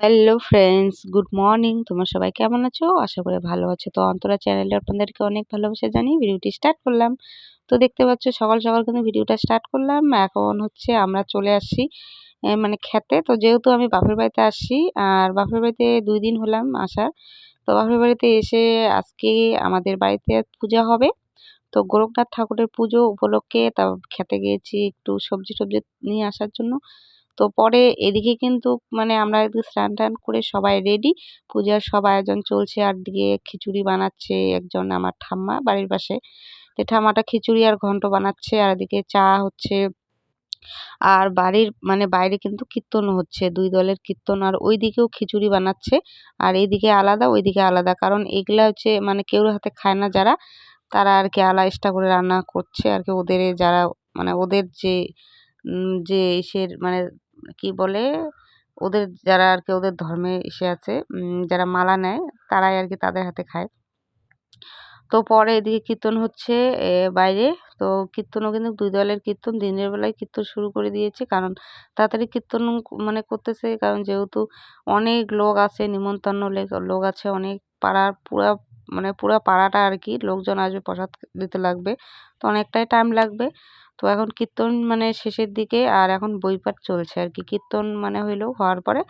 Hello friends good morning তোমরা সবাই কেমন আছো? আশা করি ভালো আছো। তো অন্তরা চ্যানেলে আপনাদেরকে অনেক ভালোবাসা জানি ভিডিওটি স্টার্ট করলাম। তো দেখতে পাচ্ছ, সকাল সকাল কিন্তু ভিডিওটা স্টার্ট করলাম। এখন হচ্ছে আমরা চলে আসছি মানে খেতে। তো যেহেতু আমি বাপের বাড়িতে আসছি, আর বাপের বাড়িতে দুই দিন হলাম আসার। তো বাপের বাড়িতে এসে আজকে আমাদের বাড়িতে পূজা হবে। তো গোরখনাথ ঠাকুরের পুজো উপলক্ষে তা খেতে গিয়েছি একটু সবজি টবজি নিয়ে আসার জন্য। তো পরে এদিকে কিন্তু মানে আমরা এদিকে স্নান টান করে সবাই রেডি পূজার সব আয়োজন চলছে। আর দিকে খিচুড়ি বানাচ্ছে একজন আমার ঠাম্মা বাড়ির পাশে। তো ঠাম্মাটা খিচুড়ি আর ঘন্ট বানাচ্ছে আর এদিকে চা হচ্ছে। আর বাড়ির মানে বাইরে কিন্তু কীর্তন হচ্ছে, দুই দলের কীর্তন। আর ওই দিকেও খিচুড়ি বানাচ্ছে। আর এইদিকে আলাদা, ওইদিকে আলাদা। কারণ এগুলা হচ্ছে মানে কেউর হাতে খায় না যারা, তারা আর কি আলা এক্সট্রা করে রান্না করছে। আর কি ওদের যারা মানে ওদের যে যে ইসের মানে কি বলে? ওদের যারা আর কি ওদের ধর্মে এসে আছে যারা মালা নেয়, তারাই আর কি তাদের হাতে খায়। তো পরে এদিকে কীর্তন হচ্ছে বাইরে। তো কীর্তনও কিন্তু দুই দলের কীর্তন, দিনের বেলায় কীর্তন শুরু করে দিয়েছে। কারণ তাড়াতাড়ি কীর্তন মানে করতেছে, কারণ যেহেতু অনেক লোক আছে, নিমন্ত্রণ লোক আছে, অনেক পাড়ার পুরা মানে পুরা পাড়াটা আর কি লোকজন আসবে, প্রসাদ দিতে লাগবে। তো অনেকটাই টাইম লাগবে। তো এখন কীর্তন মানে শেষের দিকে আর এখন বইপাঠ চলছে আর কি। কীর্তন মানে হইল হওয়ার পরে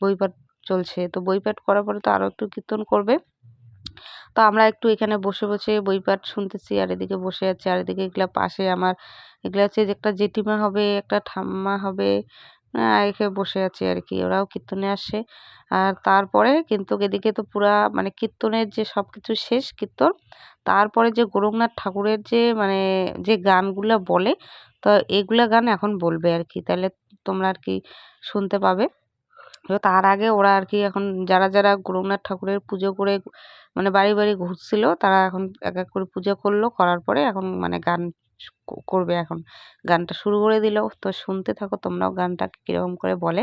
বইপাঠ চলছে। তো বইপাঠ করার পরে তো আরও একটু কীর্তন করবে। তো আমরা একটু এখানে বসে বসে বইপাঠ শুনতেছি আর এদিকে বসে আছি আর এদিকে এগুলা পাশে আমার এগুলা হচ্ছে যে একটা জেঠিমা হবে, একটা ঠাম্মা হবে এখানে বসে আছে আর কি। ওরাও কীর্তনে আসে আর তারপরে কিন্তু এদিকে তো পুরা মানে কীর্তনের যে সব কিছু শেষ কীর্তন তারপরে যে গোরখনাথ ঠাকুরের যে মানে যে গানগুলো বলে, তো এগুলো গান এখন বলবে আর কি। তাহলে তোমরা আর কি শুনতে পাবে। তো তার আগে ওরা আর কি এখন যারা যারা গোরখনাথ ঠাকুরের পুজো করে মানে বাড়ি বাড়ি ঘুরছিল, তারা এখন এক এক করে পুজো করল, করার পরে এখন মানে গান করবে এখন। গানটা শুরু করে দিল। তো শুনতে থাকো, তোমরাও গানটা কীরকম করে বলে।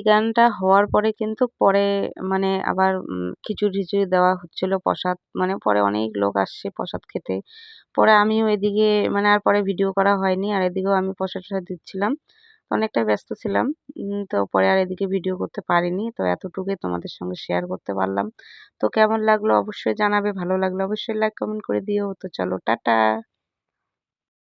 এই গানটা হওয়ার পরে কিন্তু পরে মানে আবার খিচুড়ি টিচুড়ি দেওয়া হচ্ছিল প্রসাদ। মানে পরে অনেক লোক আসছে প্রসাদ খেতে। পরে আমিও এদিকে মানে আর পরে ভিডিও করা হয়নি। আর এদিকেও আমি প্রসাদ টসাদ দিচ্ছিলাম। অনেকটা ব্যস্ত ছিলাম। তো পরে আর এদিকে ভিডিও করতে পারিনি। তো এতটুকুই তোমাদের সঙ্গে শেয়ার করতে পারলাম। তো কেমন লাগল অবশ্যই জানাবে। ভালো লাগল অবশ্যই লাইক কমেন্ট করে দিও। তো চলো, টাটা!